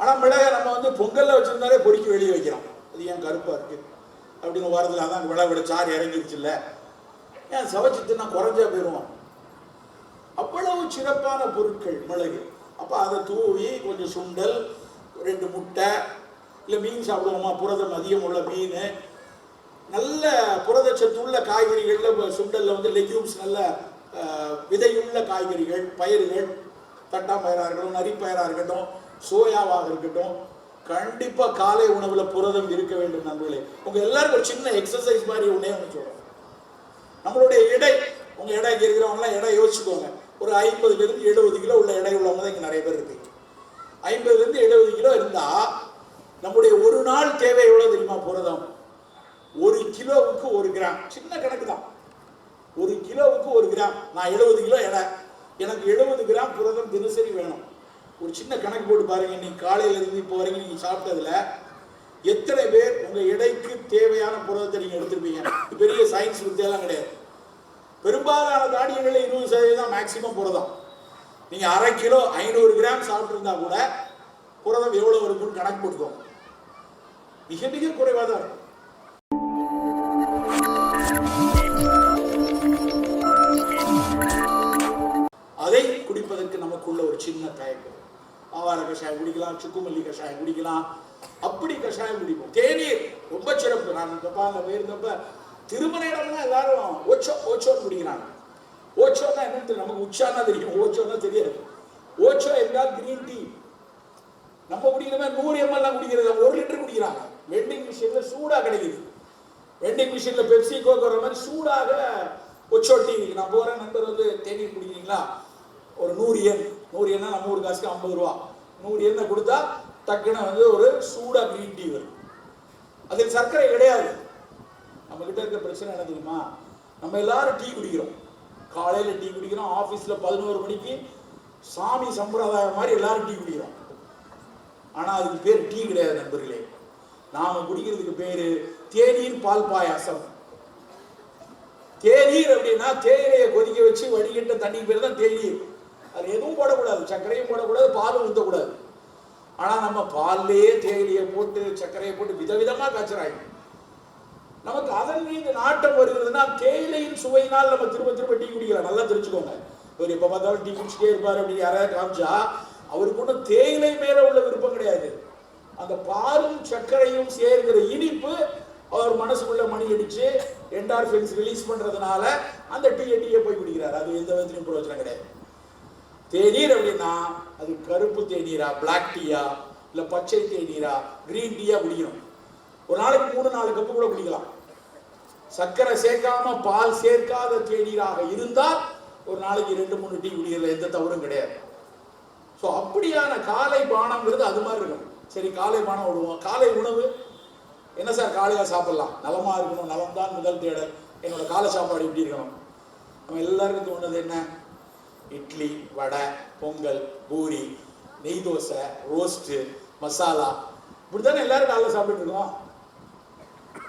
ஆனால் மிளகை நம்ம வந்து பொங்கலில் வச்சுருந்தாலே பொறுக்கி வெளியே வைக்கிறோம். அது ஏன் கருப்பாக இருக்குது அப்படின்னு வாரத்தில் அதான் விட விட சாறு இறங்கிருச்சுல்ல ஏன் சவச்சு தின்னா குறைஞ்சா போயிடுவோம் அவ்வளவு சிறப்பான பொருட்கள் மிளகு. அப்போ அதை தூவி கொஞ்சம் சுண்டல் ரெண்டு முட்டை இல்லை மீன் சாப்பிடுவோமா? புரதம் அதிகம் உள்ள மீன். நல்ல புரதச்சத்து உள்ள காய்கறிகளில் சுண்டலில் வந்து லெக்யூம்ஸ் நல்ல விதையுள்ள காய்கறிகள் பயிர்கள் தட்டாம்பயிராக இருக்கட்டும் நரிப்பயிராக இருக்கட்டும் சோயாவாக இருக்கட்டும் கண்டிப்பாக காலை உணவில் புரதம் இருக்க வேண்டும் நண்பர்களே. உங்கள் எல்லாருக்கும் ஒரு சின்ன எக்ஸசைஸ் மாதிரி ஒன்றே ஒன்று சொல்கிறோம் நம்மளுடைய எடை உங்கள் எடை இங்க எடை யோசிச்சுக்கோங்க. ஒரு ஐம்பதுலேருந்து எழுபது கிலோ உள்ள எடை உள்ளவங்க தான் இங்கே நிறைய பேர் இருக்கு ஐம்பதுலேருந்து எழுபது கிலோ இருந்தால் நம்முடைய ஒரு நாள் தேவை எவ்வளோ தெரியுமா புரதம்? ஒரு கிலோவுக்கு ஒரு கிராம். சின்ன கணக்கு தான். ஒரு கிலோவுக்கு ஒரு கிராம். நான் எழுபது கிலோ எடை. எனக்கு எழுபது கிராம் புரதம் தினசரி வேணும். ஒரு சின்ன கணக்கு போட்டு பாருங்க. இன்னைக்கு காலையில இருந்து இப்போ வரைக்கும் நீங்க சாப்பிட்டதுல எத்தனை பேர் உங்க எடைக்கு தேவையான புரதத்தை நீங்க எடுத்திருப்பீங்க? இது பெரிய சயின்ஸ் வித்தியெல்லாம் கிடையாது. பெரும்பாலான தானியங்களில் இருபது சதவீதம் மேக்சிமம் புரதம். நீங்க அரை கிலோ ஐநூறு கிராம் சாப்பிட்டிருந்தா கூட புரதம் எவ்வளவு இருக்குன்னு கணக்கு போட்டுக்கோங்க. மிக மிக குறைவாக தான் இருக்கும். அதை குடிப்பதற்கு நமக்குள்ள ஒரு சின்ன தயக்கம். ஆவார கஷாயம் குடிக்கலாம் சுக்குமல்லி கஷாயம் குடிக்கலாம். அப்படி கஷாயம் குடிப்போம். தேநீர் ரொம்ப சிறப்பு. நான் ஜப்பான்ல போயிருந்தப்ப திருமண இடம்லாம் எல்லாரும் ஓச்சோ ஓச்சோன்னு குடிக்கிறாங்க. ஓச்சோன்னா என்னன்னு தெரியும் நமக்கு தான் தெரியும். ஓச்சோன்னா தெரியாது. ஓச்சோ என்றால் கிரீன் டீ நம்ம குடிக்கிற மாதிரி நூறு எம்எல்லாம் குடிக்கிறது ஒரு லிட்டர் குடிக்கிறாங்க. வெண்டிங் மிஷின்ல சூடா கிடைக்குது. வெண்டிங் மிஷின்ல பெப்சி கோக்குற மாதிரி சூடாக ஒச்சோ டீ நான் போறேன் நண்பர் வந்து தேநீர் குடிக்கிறீங்களா? ஒரு நூறு எண் நூறு எண்ணெய் நம்ம ஊர் காசுக்கு ஐம்பது ரூபா. நூறு எண்ணெய் கொடுத்தா டக்குன்னு வந்து ஒரு சூடா கிரீன் டீ வரும். அதில் சர்க்கரை கிடையாது. நம்ம கிட்ட இருக்க பிரச்சனை என்ன தெரியுமா? நம்ம எல்லாரும் டீ குடிக்கிறோம். காலையில டீ குடிக்கிறோம் ஆபீஸ்ல பதினோரு மணிக்கு சாமி சம்பிரதாயம் மாதிரி எல்லாரும் டீ குடிக்கிறோம். ஆனா அதுக்கு பேர் டீ கிடையாது நண்பர்களே. நாம குடிக்கிறதுக்கு பேரு தேநீர் பால் பாயாசம். தேநீர் அப்படின்னா தேயிலையை கொதிக்க வச்சு வடிகட்ட தண்ணி பேர் தான் தேநீர். அது எதுவும் போடக்கூடாது. சர்க்கரையும் போடக்கூடாது பாலும் ஊற்றக்கூடாது ஆனா நம்ம பால்லையே தேயிலையை போட்டு சர்க்கரையை போட்டு விதவிதமாக காய்ச்சறாங்க. நமக்கு அதன் மீது நாட்டம் வருகிறதுனா தேயிலையின் சுவையினால் நம்ம திரும்ப திரும்ப டீ குடிக்கலாம். நல்லா தெரிஞ்சுக்கோங்க. இவர் எப்போ பார்த்தாலும் டீ குடிச்சிட்டே இருப்பார் அப்படின்னு யாராவது காமிச்சா அவருக்கு ஒன்றும் தேயிலை மேலே உள்ள விருப்பம் கிடையாது. அந்த பாலும் சர்க்கரையும் சேர்க்கிற இனிப்பு அவர் மனசுக்குள்ள மணி அடிச்சு என்டார்ஃபின்ஸ் ரிலீஸ் பண்றதுனால அந்த டீயை டீயை போய் குடிக்கிறார். அது எந்த விதத்திலையும் பிரயோஜனம் கிடையாது. தேநீர் அப்படின்னா அது கருப்பு தேநீரா பிளாக் டீயா இல்ல பச்சை தேநீரா கிரீன் டீயா குடிக்கணும். ஒரு நாளைக்கு மூணு நாலு கப்பு கூட குடிக்கலாம். சர்க்கரை சேர்க்காம பால் சேர்க்காத தேநீராக இருந்தால் ஒரு நாளைக்கு ரெண்டு மூணு டீ குடிக்கிறதுல எந்த தவறும் கிடையாது. ஸோ அப்படியான காலை பானங்கிறது அது மாதிரி இருக்கும் சரி காலை பானம் விடுவோம். காலை உணவு என்ன சார் காலையில் சாப்பிடலாம்? நலமாக இருக்கணும் நலம் தான் முதல் தேடல். என்னோட காலை சாப்பாடு எப்படி இருக்கணும்? நம்ம எல்லாருக்கும் தோணுது என்ன? இட்லி வடை பொங்கல் பூரி நெய் தோசை ரோஸ்ட்டு மசாலா. இப்படி தானே எல்லாரும் நல்லா சாப்பிட்டு இருக்கோம்.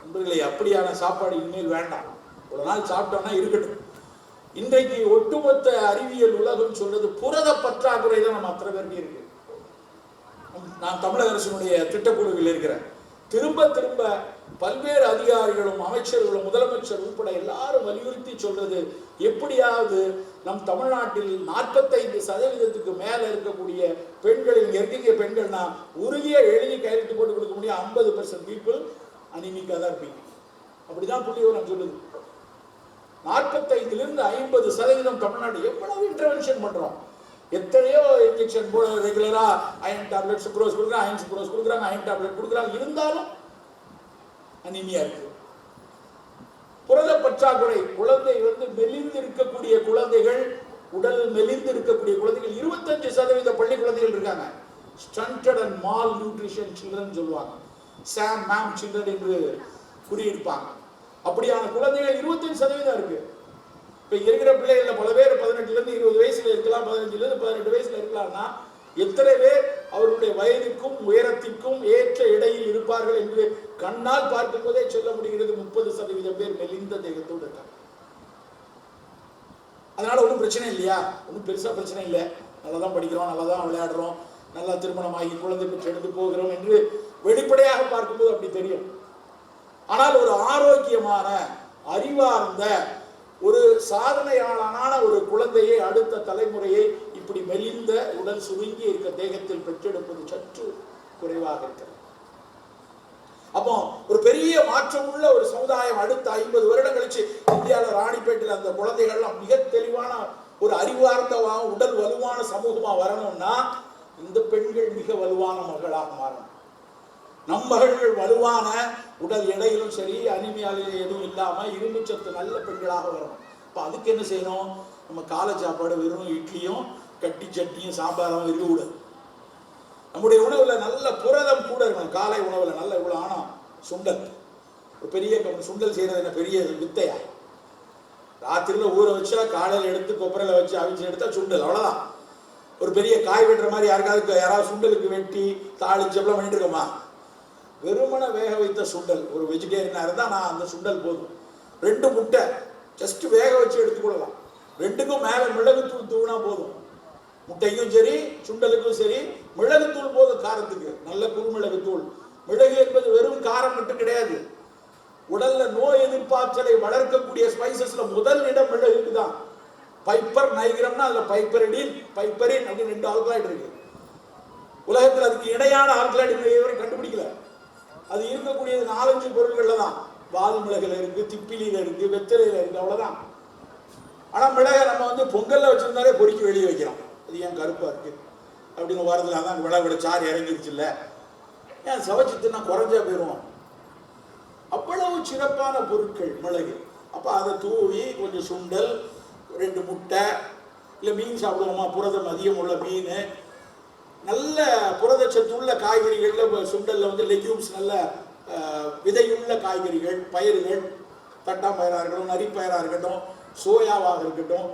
நண்பர்களே அப்படியான சாப்பாடு இனிமேல் வேண்டாம். ஒரு நாள் சாப்பிட்டோம்னா இருக்கட்டும். இன்றைக்கு ஒட்டுமொத்த அறிவியல் உலகம் சொல்றது புரத பற்றாக்குறை தான் நம்ம அத்தனை பேருக்கு இருக்கு. நான் தமிழக அரசினுடைய திட்டக்குழுவில் இருக்கிறேன். திரும்ப திரும்ப பல்வேறு அதிகாரிகளும் அமைச்சர்களும் முதலமைச்சர் உட்பட எல்லாரும் வலியுறுத்தி சொல்றது எப்படியாவது நம் தமிழ்நாட்டில் நாற்பத்தைந்து சதவீதத்துக்கு மேல இருக்கக்கூடிய பெண்களில் இங்க பெண்கள்னா உறுதிய எழுதி கையெழுத்து போட்டு கொடுக்க முடியும். ஐம்பது பர்சன்ட் பீப்புள் அனிமிக்கா தான் இருப்பீங்க அப்படிதான் புள்ளி நான் சொல்லுது. நாற்பத்தைந்துல இருந்து ஐம்பது சதவீதம் தமிழ்நாடு எவ்வளவு இன்டர்வென்ஷன் பண்றோம்? எத்தனையோ இன்ஜெக்ஷன் போட ரெகுலரா அயன் டேப்லெட் சுக்ரோஸ் கொடுக்குறாங்க அயன் சுக்ரோஸ் கொடுக்குறாங்க அயன் டேப்லெட் கொடுக்குறாங்க. இருந்தாலும் அனிமியா இருக்கு. புரத பற்றாக்குறை குழந்தை வந்து மெலிந்து இருக்கக்கூடிய குழந்தைகள் உடல் மெலிந்து இருக்கக்கூடிய குழந்தைகள் இருபத்தஞ்சு சதவீத பள்ளி குழந்தைகள் இருக்காங்க. Stunted and malnutrition children சொல்லுவாங்க. சாம் மேம் சில்ட்ரன் என்று குறியிருப்பாங்க அப்படியான குழந்தைகள் இருபத்தஞ்சு சதவீதம் இருக்கு. இப்போ இருக்கிற பிள்ளைகளில் பல பேர் பதினெட்டுல இருந்து இருபது வயசுல இருக்கலாம் பதினஞ்சுலேருந்து பதினெட்டு வயசில் இருக்கலாம்னா எத்தனை பேர் அவருடைய வயதுக்கும் உயரத்திற்கும் ஏற்ற இடையில் இருப்பார்கள் என்று கண்ணால் பார்க்கும் போதே சொல்ல முடிகிறது முப்பது சதவீதம் பேர் மெலிந்த தேகத்தோடு இருக்காங்க. அதனால ஒன்றும் பிரச்சனை இல்லையா? ஒன்றும் பெருசா பிரச்சனை இல்லை. நல்லா தான் படிக்கிறோம் நல்லா தான் விளையாடுறோம் நல்லா திருமணமாகி குழந்தை பெற்று எடுத்து போகிறோம் என்று வெளிப்படையாக பார்க்கும்போது அப்படி தெரியும். ஆனால் ஒரு ஆரோக்கியமான அறிவார்ந்த ஒரு சாதனையாளனான ஒரு குழந்தையை அடுத்த தலைமுறையை இப்படி மெலிந்த உடல் சுருங்கி இருக்க தேகத்தில் பெற்றெடுப்பது சற்று குறைவாக இருக்கிறது. அப்போ ஒரு பெரிய மாற்றம் உள்ள ஒரு சமுதாயம் அடுத்த ஐம்பது வருடம் கழிச்சு இந்தியாவில் ராணிப்பேட்டில் அந்த குழந்தைகள்லாம் மிக தெளிவான ஒரு அறிவார்ந்தவா உடல் வலுவான சமூகமா வரணும்னா இந்த பெண்கள் மிக வலுவான மகளாக மாறணும். நம் மகள்கள் வலுவான உடல் எடையிலும் சரி அனிமையாலே எதுவும் இல்லாமல் இரும்பு சத்து நல்ல பெண்களாக வரணும் இப்போ அதுக்கு என்ன செய்யணும்? நம்ம காலை சாப்பாடு வெறும் இட்லியும் கட்டி சட்னியும் சாம்பாரும் இருக்கக்கூடாது நம்முடைய உணவில் நல்ல புரதம் கூட இருக்கணும். காலை உணவில் நல்ல இவ்வளோ ஆனால் சுண்டல். ஒரு பெரிய சுண்டல் செய்கிறது என்ன? பெரிய வித்தையா? ராத்திரியில் ஊற வச்சா காலையில் எடுத்து கொப்பரையில் வச்சு அவிச்சு எடுத்தா சுண்டல். அவ்வளோதான் ஒரு பெரிய காய் வெட்டுற மாதிரி யாருக்காவது யாராவது சுண்டலுக்கு வெட்டி தாளிச்சப்பெல்லாம் பண்ணிட்டு இருக்கோமா? வெறுமனை வேக வைத்த சுண்டல். ஒரு வெஜிடேரியனாக இருந்தால் நான் அந்த சுண்டல் போதும். ரெண்டு முட்டை. ஜஸ்ட் வேக வச்சு எடுத்துக்கொள்ளலாம் ரெண்டுக்கும் மேலே மிளகுத்தூள் தூவினா போதும். முட்டைக்கும் சரி சுண்டலுக்கும் சரி மிளகுத்தூள் போதும் காரத்துக்கு. நல்ல குறுமிளகுத்தூள். மிளகு என்பது வெறும் காரம் மட்டும் கிடையாது. உடல்ல நோய் எதிர்ப்பாற்றலை வளர்க்கக்கூடிய ஸ்பைசஸ்ல முதல் இடம் மிளகுக்கு தான். பைப்பர் நைகிரம்னா அதுல பைப்பரிடின் பைப்பரின் அப்படின்னு ரெண்டு ஆல்கலாய்டு இருக்கு. உலகத்தில் அதுக்கு இணையான ஆல்கலாய்டு இதுவரை கண்டுபிடிக்கல. அது இருக்கக்கூடியது நாலஞ்சு பொருட்களில் தான். வாது மிளகுல இருக்கு திப்பிலியில இருக்கு வெத்தலையில இருக்கு அவ்வளவுதான். ஆனா மிளகை நம்ம வந்து பொங்கல்ல வச்சிருந்தாலே பொறுக்கி வெளியே வைக்கிறோம். அது ஏன் கருப்பா இருக்கு? அப்படின்னு வாரத்தில் அதான் மிளகோட சாறு இறங்கிருச்சு இல்ல. ஏன் சவச்சு தின்னா குறைஞ்சா போயிடுவோம் அவ்வளவு சிறப்பான பொருட்கள் மிளகு. அப்ப அதை தூவி கொஞ்சம் சுண்டல் ரெண்டு முட்டை இல்லை மீன் சாப்பிடுவோமா? புரதம் அதிகம் உள்ள மீன் நல்ல புரதச்சத்துள்ள உள்ள சுண்டலில் வந்து லெக்யூம்ஸ் நல்ல விதையுள்ள காய்கறிகள் பயிர்கள் தட்டாம்பயிராக இருக்கட்டும் நரிப்பயிராக இருக்கட்டும் சோயாவாக இருக்கட்டும்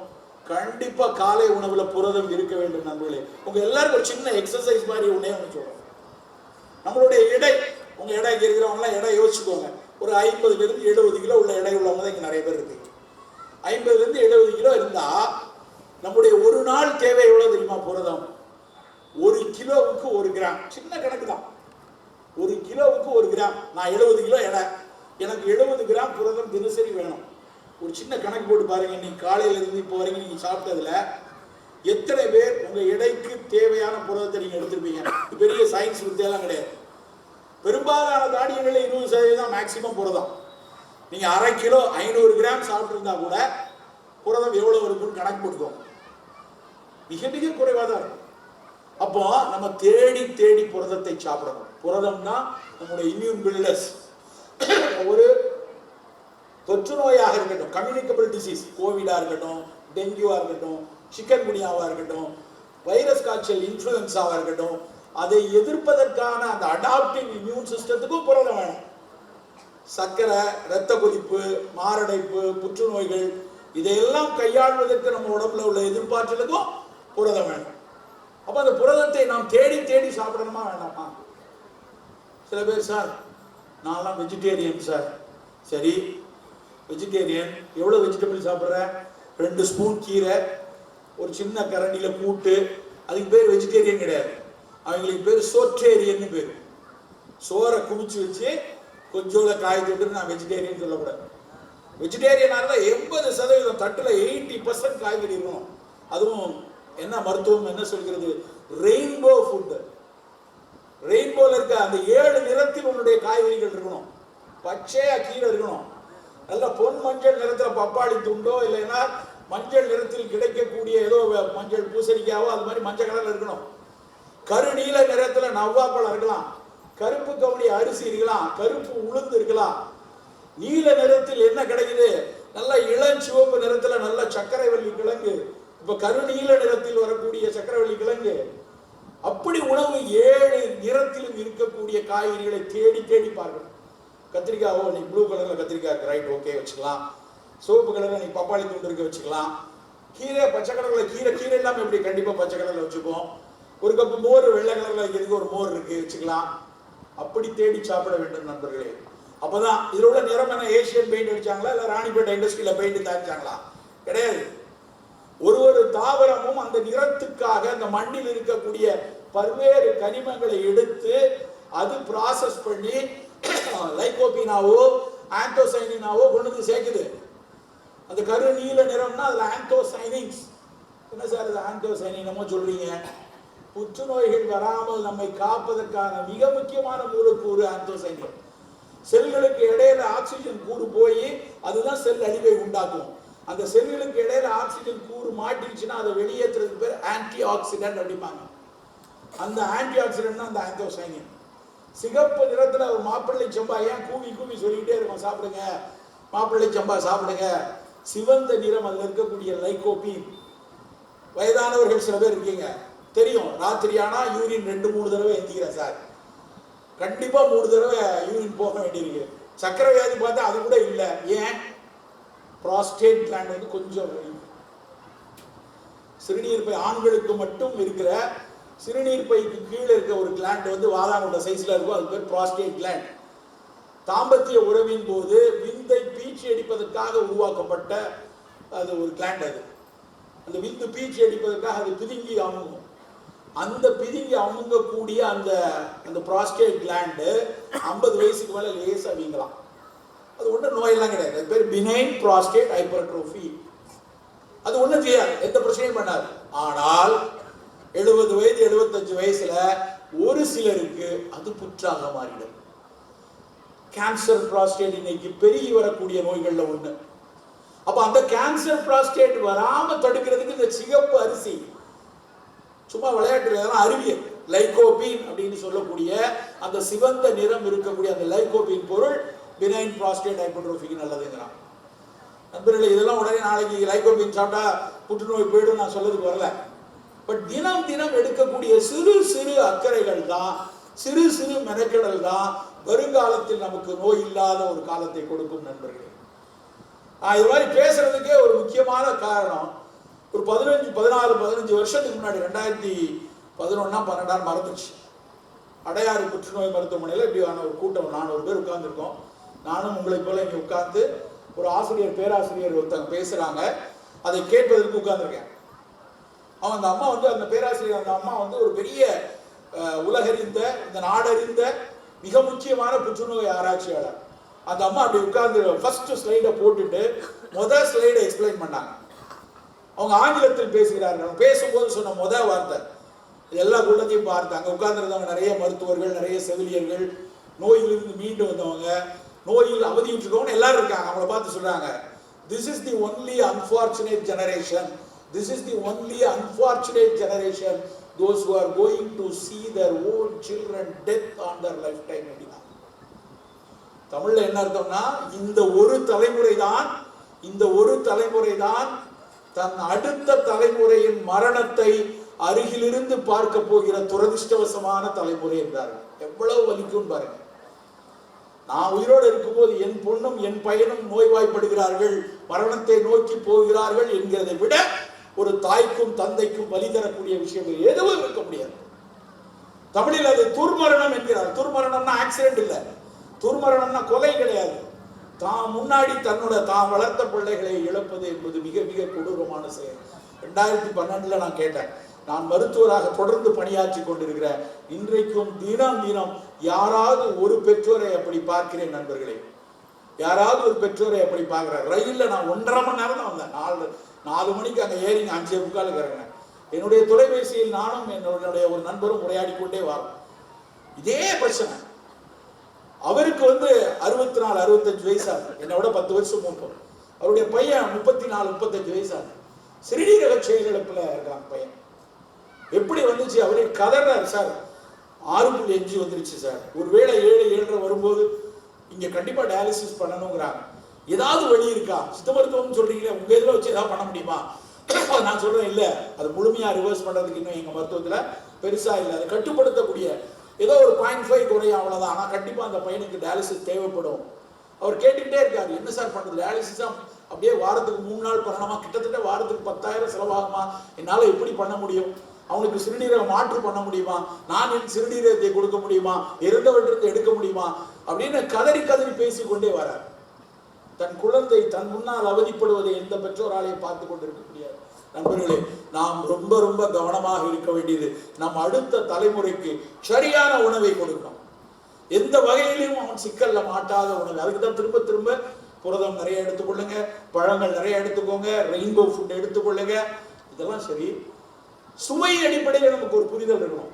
கண்டிப்பாக காலை உணவில் புரதம் இருக்க வேண்டும் நண்பர்களே. உங்கள் எல்லாருக்கும் ஒரு சின்ன எக்ஸசைஸ் மாதிரி ஒன்றே ஒன்று சொல்கிறோம் நம்மளுடைய எடை உங்கள் எடை இங்கே இருக்கிறவங்களாம் எடை யோசிச்சுக்கோங்க. ஒரு ஐம்பதுலேருந்து எழுபது கிலோ உள்ள எடை உள்ளவங்க தான் இங்கே நிறைய பேர் இருக்கு. ஐம்பதுலேருந்து எழுபது கிலோ இருந்தால் நம்முடைய ஒரு நாள் தேவை எவ்வளோ தெரியுமா புரதம்? ஒரு கிலோவுக்கு ஒரு கிராம். சின்ன கணக்கு தான். ஒரு கிலோவுக்கு ஒரு கிராம். நான் எழுபது கிலோ எடை. எனக்கு எழுபது கிராம் புரதம் தினசரி வேணும். ஒரு சின்ன கணக்கு போட்டு பாருங்க. நீ காலையில இருந்து இப்போ வரைக்கும் நீங்க சாப்பிட்டதுல எத்தனை பேர் உங்க எடைக்கு தேவையான புரதத்தை நீங்க எடுத்திருப்பீங்க? இது பெரிய சயின்ஸ் வித்தியெல்லாம் கிடையாது. பெரும்பாலான தானியங்களில் இருபது சதவீதம் மேக்சிமம் புரதம். நீங்க அரை கிலோ ஐநூறு கிராம் சாப்பிட்டு இருந்தா கூட புரதம் எவ்வளவு இருக்குன்னு கணக்கு போட்டுக்கோங்க. மிக மிக குறைவாக தான் இருக்கும். அப்போ நம்ம தேடி தேடி புரதத்தை சாப்பிடணும். புரதம்னா நம்முடைய இம்யூன் பில்டர்ஸ் ஒரு தொற்று நோயாக இருக்கட்டும் கம்யூனிகபிள் டிசீஸ் கோவிடா இருக்கட்டும் டெங்குவா இருக்கட்டும் சிக்கன் குனியாவா இருக்கட்டும் வைரஸ் காய்ச்சல் இன்ஃப்ளூயன்ஸாவா இருக்கட்டும் அதை எதிர்ப்பதற்கான அந்த அடாப்டிவ் இம்யூன் சிஸ்டத்துக்கும் புரதம் வேணும். சர்க்கரை இரத்த கொதிப்பு மாரடைப்பு புற்றுநோய்கள் இதையெல்லாம் கையாள்வதற்கு நம்ம உடம்புல உள்ள எதிர்பார்த்தலுக்கும் புரதம் வேணும். அப்ப அந்த புரதத்தை நாம் தேடி தேடி சாப்பிடணுமா வேண்டாமா? சில பேர் சார் நான்லாம் வெஜிடேரியன் சார். சரி வெஜிடேரியன் எவ்வளோ வெஜிடபிள் சாப்பிட்ற? ரெண்டு ஸ்பூன் கீரை ஒரு சின்ன கரண்டியில் கூட்டு அதுக்கு பேர் வெஜிடேரியன் கிடையாது. அவங்களுக்கு பேர் சோற்றேரியன்னு பேர். சோறை குமிச்சு வச்சு கொஞ்சோட காய் தொட்டு நான் வெஜிடேரியன் சொல்லக்கூடாது. வெஜிடேரியனாக இருந்தால் எண்பது சதவீதம் தட்டில் எயிட்டி பர்சன்ட் காய்கறி இருக்கணும் அதுவும் என்ன மருத்துவம் என்ன சொல்கிறது? ரெயின்போ ஃபுட்டு ரெயின்போல இருக்க அந்த ஏழு நிறத்தில் உன்னுடைய காய்கறிகள் இருக்கணும். பச்சையா கீழே இருக்கணும். நல்ல பொன் மஞ்சள் நிறத்துல பப்பாளி துண்டோ இல்லைன்னா மஞ்சள் நிறத்தில் கிடைக்கக்கூடிய ஏதோ மஞ்சள் பூசணிக்காவோ அது மாதிரி மஞ்சள் கலர்ல இருக்கணும். கருநீல நிறத்துல நவ்வாப்பழம் இருக்கலாம். கருப்பு கவுனி அரிசி இருக்கலாம். கருப்பு உளுந்து இருக்கலாம். நீல நிறத்தில் என்ன கிடைக்குது? நல்ல இளஞ்சிவப்பு நிறத்துல நல்ல சர்க்கரை வள்ளி கிழங்கு. இப்ப கருநீல நிறத்தில் வரக்கூடிய சக்கரவள்ளி கிழங்கு அப்படி உணவு ஏழு நிறத்திலும் இருக்கக்கூடிய காய்கறிகளை தேடி தேடி பார்க்கணும். கத்திரிக்காவோ நீ ப்ளூ கலர்ல கத்திரிக்காய் ரைட் ஓகே வச்சுக்கலாம். சிவப்பு கலர்ல நீ பப்பாளி துண்டு இருக்க வச்சுக்கலாம். கீரை பச்சை கலர்ல கீரை கீரை இல்லாமல் எப்படி கண்டிப்பா பச்சை கலர்ல வச்சுப்போம்? ஒரு கப்பு மோர் வெள்ளை கலர்ல வைக்கிறதுக்கு ஒரு மோர் இருக்கு வச்சுக்கலாம். அப்படி தேடி சாப்பிட வேண்டும் நண்பர்களே. அப்பதான் இதில் உள்ள நிறம் என்ன ஏசியன் பெயிண்ட் அடிச்சாங்களா இல்ல ராணிப்பேட்டை இண்டஸ்ட்ரியில பெயிண்ட் தாச்சாங்களா கிடையாது. ஒரு ஒரு தாவரமும் அந்த நிறத்துக்காக அந்த மண்ணில் இருக்கக்கூடிய பல்வேறு கனிமங்களை எடுத்து அது ப்ராசஸ் பண்ணி லைகோபினாவோ ஆந்தோசைனினாவோ கொண்டு வந்து சேர்க்குது. அந்த கரு நீல நிறம்னா அதில் ஆந்தோசைனிங்ஸ் என்ன சார் அது ஆந்தோசைனினமோ சொல்றீங்க? புற்றுநோய்கள் வராமல் நம்மை காப்பதற்கான மிக முக்கியமான மூலக்கூறு ஆந்தோசைனியம் செல்களுக்கு இடையில ஆக்சிஜன் கூறு போய் அதுதான் செல் அழிவை உண்டாக்கும். அந்த செல்களுக்கு இடையில ஆக்சிஜன் கூறு மாட்டிடுச்சுன்னா அதை வெளியேற்றுறதுக்கு பேர் ஆன்டி ஆக்சிடென்ட் அப்படிம்பாங்க. அந்த ஆன்டி ஆக்சிடென்ட் தான் அந்த ஆந்தோசைனியம் சிகப்பு நிறத்தில் ஒரு மாப்பிள்ளை செம்பா ஏன் கூவி கூவி சொல்லிக்கிட்டே இருக்கும் சாப்பிடுங்க. மாப்பிள்ளை சம்பா சாப்பிடுங்க. சிவந்த நிறம் அதில் இருக்கக்கூடிய லைகோபின். வயதானவர்கள் சில பேர் இருக்கீங்க. தெரியும் ராத்திரி ஆனால் யூரின் ரெண்டு மூணு தடவை எந்திக்கிறேன் சார். கண்டிப்பாக மூணு தடவை யூரின் போக வேண்டியிருக்கு. சக்கரை வியாதி பார்த்தா அது கூட இல்லை. ஏன்? ப்ராஸ்டேட் கிளாண்ட் வந்து கொஞ்சம் சிறுநீர் பை ஆண்களுக்கு மட்டும் இருக்கிற சிறுநீர் பைக்கு கீழே இருக்க ஒரு கிளாண்ட் வந்து வாதாங்குண்ட சைஸ்ல இருக்கும். அது பேர் ப்ராஸ்டேட் கிளாண்ட் தாம்பத்திய உறவின் போது விந்தை பீச்சி அடிப்பதற்காக உருவாக்கப்பட்ட அது ஒரு கிளாண்ட் அது. அந்த விந்து பீச்சி அடிப்பதற்காக அது பிதுங்கி அமுங்கும். அந்த பிதுங்கி அமுங்கக்கூடிய அந்த அந்த ப்ராஸ்டேட் கிளாண்டு ஐம்பது வயசுக்கு மேலே லேசாக வீங்கலாம். அது ஒன்றும் நோயெல்லாம் கிடையாது. அது பேர் பினைன் ப்ராஸ்டேட் ஹைப்பர்ட்ரோஃபி அது ஒன்றும் செய்யாது. எந்த பிரச்சனையும் பண்ணாது. ஆனால் எழுபது வயது எழுபத்தஞ்சு வயசுல ஒரு சிலருக்கு அது புற்றாக மாறிடும். கேன்சர் ப்ராஸ்டேட் இன்னைக்கு பெருகி வரக்கூடிய நோய்களில் ஒன்று அப்ப அந்த கேன்சர் ப்ராஸ்டேட் வராம தடுக்கிறதுக்கு இந்த சிகப்பு அரிசி. சும்மா விளையாட்டு அறிவியல். லைகோபின் அப்படின்னு சொல்லக்கூடிய அந்த சிவந்த நிறம் இருக்கக்கூடிய அந்த லைகோபின் பொருள் பினைன் ப்ராஸ்டேட் ஹைப்பர்ட்ரோஃபிக்கு நல்லதுங்கிறான். நண்பர்களே இதெல்லாம் உடனே நாளைக்கு லைகோபின் சாப்பிட்டா புற்றுநோய் போயிடும் நான் சொல்லதுக்கு வரல. பட் தினம் தினம் எடுக்கக்கூடிய சிறு சிறு அக்கறைகள் தான் சிறு சிறு மெனக்கெடல் தான் வருங்காலத்தில் நமக்கு நோய் இல்லாத ஒரு காலத்தை கொடுக்கும் நண்பர்களே. நான் இது மாதிரி பேசுறதுக்கே ஒரு முக்கியமான காரணம் ஒரு பதினஞ்சு பதினாலு பதினஞ்சு வருஷத்துக்கு முன்னாடி ரெண்டாயிரத்தி பதினொன்னா பன்னெண்டாம் மறந்துச்சு அடையாறு புற்றுநோய் மருத்துவமனையில் இப்படியான ஒரு கூட்டம் நானூறு பேர் உட்கார்ந்துருக்கோம். நானும் உங்களை போல இங்கே உட்கார்ந்து ஒரு ஆசிரியர் பேராசிரியர் ஒருத்தங்க பேசுறாங்க. அதை கேட்பதற்கு உட்கார்ந்துருக்கேன். அவன் அந்த அம்மா வந்து அந்த பேராசிரியர் அந்த அம்மா வந்து ஒரு பெரிய உலகறிந்த இந்த நாடறிந்த மிக முக்கியமான புற்றுநோய் ஆராய்ச்சியாளர். அந்த அம்மா அப்படி உட்கார்ந்து ஃபர்ஸ்ட் ஸ்லைடை போட்டுட்டு முதல் ஸ்லைடை எக்ஸ்பிளைன் பண்ணாங்க. அவங்க ஆங்கிலத்தில் பேசுகிறார்கள். அவங்க பேசும்போது சொன்ன முதல் வார்த்தை. எல்லா குள்ளத்தையும் பார்த்து அங்கே உட்கார்ந்துருந்தவங்க நிறைய மருத்துவர்கள் நிறைய செவிலியர்கள் நோயிலிருந்து மீண்டு வந்தவங்க. நோயில் அவதியுற்றிருக்கவங்க எல்லாரும் இருக்காங்க. அவங்கள பார்த்து சொல்றாங்க. This is the only unfortunate generation this is the only unfortunate generation those who are going to see their own children death on their lifetime அப்படின்னா. தமிழ்ல என்ன அர்த்தம்னா இந்த ஒரு தலைமுறை தான் இந்த ஒரு தலைமுறை தான் தன் அடுத்த தலைமுறையின் மரணத்தை அருகிலிருந்து பார்க்க போகிற துரதிர்ஷ்டவசமான தலைமுறை என்றார்கள். எவ்வளவு வலிக்கும் பாருங்க. நான் உயிரோடு இருக்கும்போது என் பொண்ணும் என் பையனும் நோய்வாய்ப்படுகிறார்கள் மரணத்தை நோக்கி போகிறார்கள் என்கிறதை விட ஒரு தாய்க்கும் தந்தைக்கும் வலி தரக்கூடிய விஷயங்கள் எதுவும் இருக்க முடியாது. தமிழில் அது துர்மரணம் என்கிறார். துர்மரணம்னா ஆக்சிடென்ட் இல்லை. துர்மரணம்னா கொலை கிடையாது. தான் முன்னாடி தன்னோட தான் வளர்த்த பிள்ளைகளை இழப்பது என்பது மிக மிக கொடூரமான செயல். ரெண்டாயிரத்தி பன்னெண்டுல நான் கேட்டேன். நான் மருத்துவராக தொடர்ந்து பணியாற்றி கொண்டிருக்கிறேன் இன்றைக்கும் தினம் தினம் யாராவது ஒரு பெற்றோரை அப்படி பார்க்கிறேன் நண்பர்களே. யாராவது ஒரு பெற்றோரை அப்படி பார்க்குறாரு. ரயிலில் நான் ஒன்றரை மணி நேரம் தான் வந்தேன். நாலு நாலு மணிக்கு அங்கே ஏறி அஞ்சே முக்காலுக்கு இறங்கினேன். என்னுடைய தொலைபேசியில் நானும் என்னுடைய ஒரு நண்பரும் உரையாடி கொண்டே வரோம். இதே பிரச்சனை. அவருக்கு வந்து அறுபத்தி நாலு அறுபத்தஞ்சு வயசாகுது. என்னை விட பத்து வருஷம் மூப்பம் அவருடைய பையன் முப்பத்தி நாலு முப்பத்தஞ்சு வயசாகுது. சிறுநீரக செயலிழப்பில் இருக்கான் பையன். எப்படி வந்துச்சு? அவரே கதறார் சார். ஆறு புள்ளி அஞ்சு வந்துருச்சு சார். ஒருவேளை ஏழு ஏழரை வரும்போது இங்கே கண்டிப்பாக டயாலிசிஸ் பண்ணணுங்கிறாங்க. ஏதாவது வழி இருக்கா? சித்த மருத்துவம் சொல்கிறீங்களே உங்கள் இதில் வச்சு ஏதாவது பண்ண முடியுமா? நான் சொல்கிறேன் இல்லை. அது முழுமையாக ரிவர்ஸ் பண்ணுறதுக்கு இன்னும் எங்கள் மருத்துவத்தில் பெருசாக இல்லை. அதை கட்டுப்படுத்தக்கூடிய ஏதோ ஒரு பாயிண்ட் ஃபைவ் குறையும் அவ்வளோதான் ஆனால் கண்டிப்பாக அந்த பையனுக்கு டயாலிசிஸ் தேவைப்படும். அவர் கேட்டுக்கிட்டே இருக்காரு என்ன சார் பண்ணுறது டயாலிசிஸா அப்படியே வாரத்துக்கு மூணு நாள் பண்ணணுமா? கிட்டத்தட்ட வாரத்துக்கு பத்தாயிரம் செலவாகுமா? என்னால் எப்படி பண்ண முடியும்? அவனுக்கு சிறுநீரகம் மாற்று பண்ண முடியுமா? நான் என் சிறுநீரகத்தை கொடுக்க முடியுமா? இருந்தவற்றிற்கு எடுக்க முடியுமா? அப்படின்னு கதறி கதறி பேசிக்கொண்டே வரார். தன் குழந்தை தன் முன்னால் அவதிப்படுவதை எந்த பெற்றோராலையும் பார்த்து கொண்டிருக்க முடியாது. நண்பர்களே நாம் ரொம்ப ரொம்ப கவனமாக இருக்க வேண்டியது நம் அடுத்த தலைமுறைக்கு சரியான உணவை கொடுக்கணும். எந்த வகையிலையும் அவன் சிக்கல்ல மாட்டாத உணவு. அதுக்கு தான் திரும்ப திரும்ப புரதம் நிறைய எடுத்துக்கொள்ளுங்க பழங்கள் நிறைய எடுத்துக்கோங்க ரெயின்போ ஃபுட் எடுத்துக்கொள்ளுங்க. இதெல்லாம் சரி சுவையின் அடிப்படையில் நமக்கு ஒரு புரிதல் இருக்கணும்.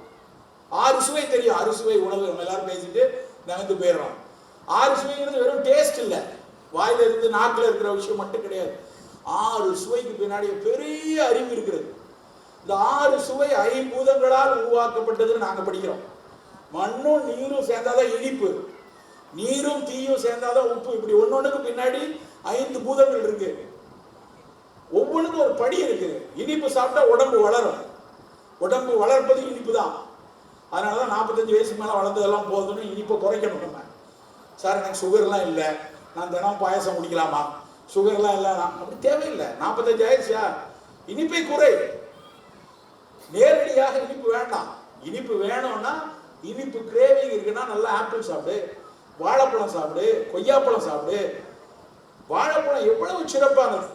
ஆறு சுவை தெரியும். ஆறு சுவை உணவு. நம்ம எல்லாரும் பேசிட்டு நகர்ந்து போயிடுறோம். ஆறு சுவைங்கிறது வெறும் டேஸ்ட் இல்லை. வாயில இருந்து நாக்கில் இருக்கிற விஷயம் மட்டும் கிடையாது. ஆறு சுவைக்கு பின்னாடி பெரிய அறிவு இருக்கிறது. இந்த ஆறு சுவை ஐம்பூதங்களால் உருவாக்கப்பட்டதுன்னு நாங்கள் படிக்கிறோம். மண்ணும் நீரும் சேர்ந்தாதான் இனிப்பு. நீரும் தீயும் சேர்ந்தாதான் உப்பு. இப்படி ஒன்னொன்னுக்கு பின்னாடி ஐந்து பூதங்கள் இருக்கு. ஒவ்வொன்றுக்கும் ஒரு படி இருக்கு. இனிப்பு சாப்பிட்டா உடம்பு வளரும். உடம்பு வளர்ப்பது இனிப்பு தான் அதனால தான் நாற்பத்தஞ்சு வயசுக்கு மேலே வளர்ந்ததெல்லாம் போதும்னு இனிப்பை குறைக்கணும் நம்ம. சார் எனக்கு சுகர்லாம் இல்லை. நான் தினம் பாயசம் குடிக்கலாமா? சுகர்லாம் இல்லை. அப்படி தேவையில்லை. நாற்பத்தஞ்சு ஆயிடுச்சா இனிப்பை குறை. நேரடியாக இனிப்பு வேண்டாம். இனிப்பு வேணும்னா இனிப்பு கிரேவிங் இருக்குன்னா நல்லா ஆப்பிள் சாப்பிடு. வாழைப்பழம் சாப்பிடு. கொய்யாப்பழம் சாப்பிடு. வாழைப்பழம் எவ்வளவு சிறப்பானது.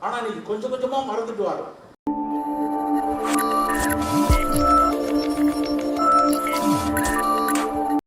ஆனால் நீங்க கொஞ்சம் கொஞ்சமாக மறந்துட்டு வரும்